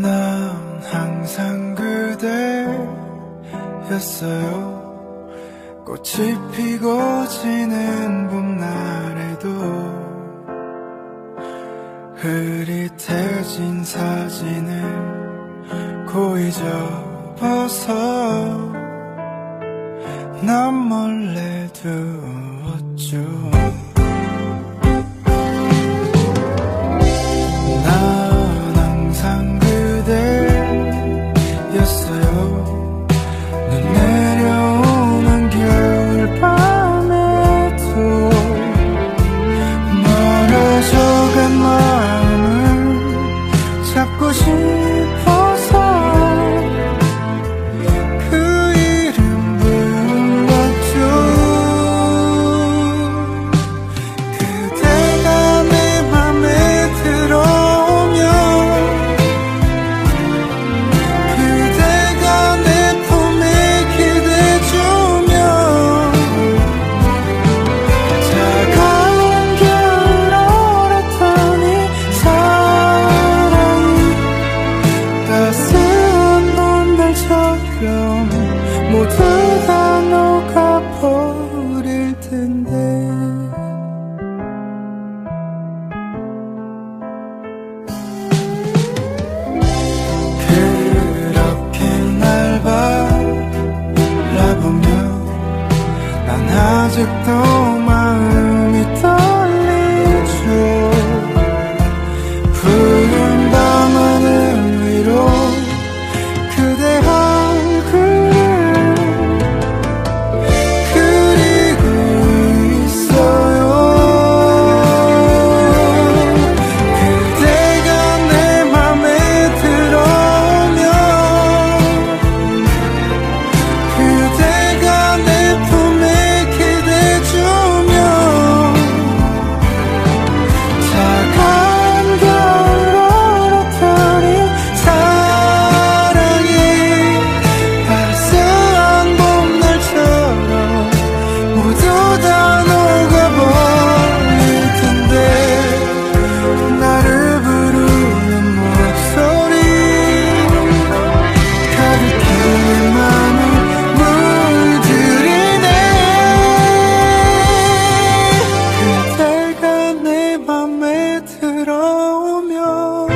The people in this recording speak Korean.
난 항상 그대였어요. 꽃이 피고 지는 봄날에도 흐릿해진 사진을 고이 접어서 난 몰래 두었죠. 모두가 녹아버릴 텐데. 그렇게 날 바라보며 난 아직도